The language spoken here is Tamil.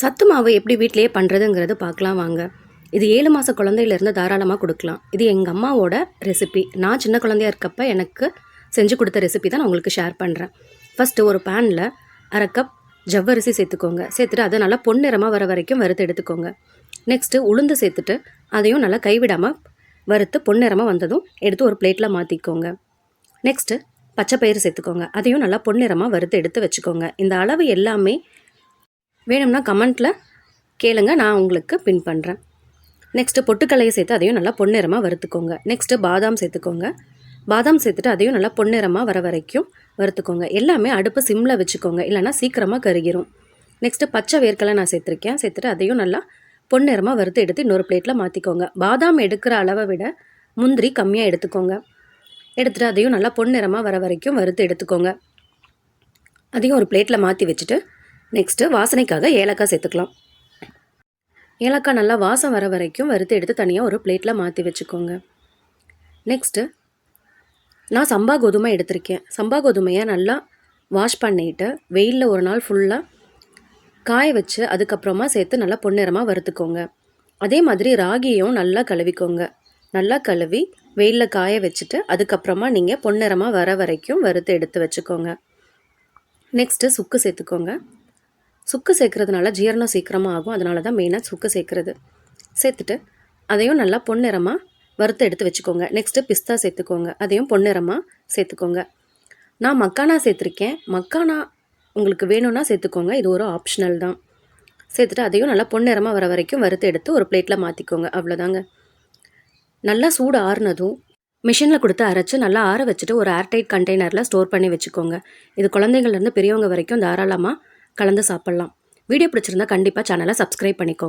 சத்து மாவு எப்படி வீட்டிலேயே பண்ணுறதுங்கிறது பார்க்கலாம் வாங்க. இது ஏழு மாத குழந்தையிலேருந்து தாராளமாக கொடுக்கலாம். இது எங்கள் அம்மாவோட ரெசிபி நான் சின்ன குழந்தையா இருக்கப்ப எனக்கு செஞ்சு கொடுத்த ரெசிபி தான் நான் உங்களுக்கு ஷேர் பண்ணுறேன் ஃபஸ்ட்டு ஒரு பேனில் அரை கப் ஜவ்வரிசி சேர்த்துக்கோங்க. சேர்த்துட்டு அதை நல்லா பொன்னிறமாக வர வரைக்கும் வறுத்து எடுத்துக்கோங்க. நெக்ஸ்ட்டு உளுந்து சேர்த்துட்டு அதையும் நல்லா கைவிடாமல் வறுத்து பொன்னிறமாக வந்ததும் எடுத்து ஒரு பிளேட்டில் மாற்றிக்கோங்க நெக்ஸ்ட்டு பச்சை பயிறு சேர்த்துக்கோங்க. அதையும் நல்லா பொன்னிறமாக வறுத்து எடுத்து வச்சுக்கோங்க. இந்த அளவு எல்லாமே வேணும்னா கமெண்ட்டில் கேளுங்க நான் உங்களுக்கு பின் பண்ணுறேன் நெக்ஸ்ட்டு பொட்டுக்கலையை சேர்த்து அதையும் நல்லா பொன்னிறமாக வறுத்துக்கோங்க. நெக்ஸ்ட்டு பாதாம் சேர்த்துக்கோங்க. பாதாம் சேர்த்துட்டு அதையும் நல்லா பொன்னிறமாக வர வரைக்கும் வறுத்துக்கோங்க. எல்லாமே அடுப்பு சிம்மில் வச்சுக்கோங்க இல்லைன்னா சீக்கிரமாக கருகிரும். நெக்ஸ்ட்டு பச்சை வேர்க்கலை நான் சேர்த்துருக்கேன். சேர்த்துட்டு அதையும் நல்லா பொன்னிறமாக வறுத்து எடுத்து இன்னொரு பிளேட்டில் மாற்றிக்கோங்க பாதாம் எடுக்கிற அளவை விட முந்திரி கம்மியாக எடுத்துக்கோங்க. எடுத்துகிட்டு அதையும் நல்லா பொன்னிறமாக வர வரைக்கும் வறுத்து எடுத்துக்கோங்க. அதையும் ஒரு பிளேட்டில் மாற்றி வச்சுட்டு நெக்ஸ்ட்டு வாசனைக்காக ஏலக்காய் சேர்த்துக்கலாம். ஏலக்காய் நல்லா வாசம் வர வரைக்கும் வறுத்து எடுத்து தனியாக ஒரு பிளேட்டில் மாற்றி வச்சுக்கோங்க. நெக்ஸ்ட்டு நான் சம்பா கோதுமை எடுத்திருக்கேன். சம்பா கோதுமையை நல்லா வாஷ் பண்ணிவிட்டு வெயிலில் ஒரு நாள் ஃபுல்லாக காய வச்சு அதுக்கப்புறமா சேர்த்து நல்லா பொன்னிறமாக வறுத்துக்கோங்க. அதே மாதிரி ராகியும் நல்லா கழுவிக்கோங்க. நல்லா கழுவி வெயிலில் காய வச்சுட்டு அதுக்கப்புறமா நீங்கள் பொன்னிறமாக வர வரைக்கும் வறுத்து எடுத்து வச்சுக்கோங்க. நெக்ஸ்ட்டு சுக்கு சேர்த்துக்கோங்க. சுக்கு சேர்க்குறதுனால ஜீரணம் சீக்கிரமாக ஆகும். அதனால தான் மெயினாக சுக்கு சேர்க்குறது. சேர்த்துட்டு அதையும் நல்லா பொன்னிறமாக வறுத்து எடுத்து வச்சுக்கோங்க. நெக்ஸ்ட்டு பிஸ்தா சேர்த்துக்கோங்க. அதையும் பொன்னிறமாக சேர்த்துக்கோங்க. நான் மக்கானா சேர்த்துருக்கேன். மக்கானா உங்களுக்கு வேணும்னா சேர்த்துக்கோங்க. இது ஒரு ஆப்ஷனல் தான். சேர்த்துட்டு அதையும் நல்லா பொன்னிறமாக வர வரைக்கும் வறுத்து எடுத்து ஒரு பிளேட்டில் மாற்றிக்கோங்க அவ்வளோதாங்க நல்லா சூடு ஆறுனதும் மிஷினில் கொடுத்து அரைச்சி நல்லா ஆற வச்சுட்டு ஒரு ஏர்டைட் கண்டெய்னரில் ஸ்டோர் பண்ணி வச்சுக்கோங்க. இது குழந்தைங்கள்லேருந்து பெரியவங்க வரைக்கும் தாராளமாக கலந்து சாப்பிட்லாம். வீடியோ பிடிச்சிருந்தா கண்டிப்பாக சேனலை சப்ஸ்கிரைப் பண்ணிக்கோங்க.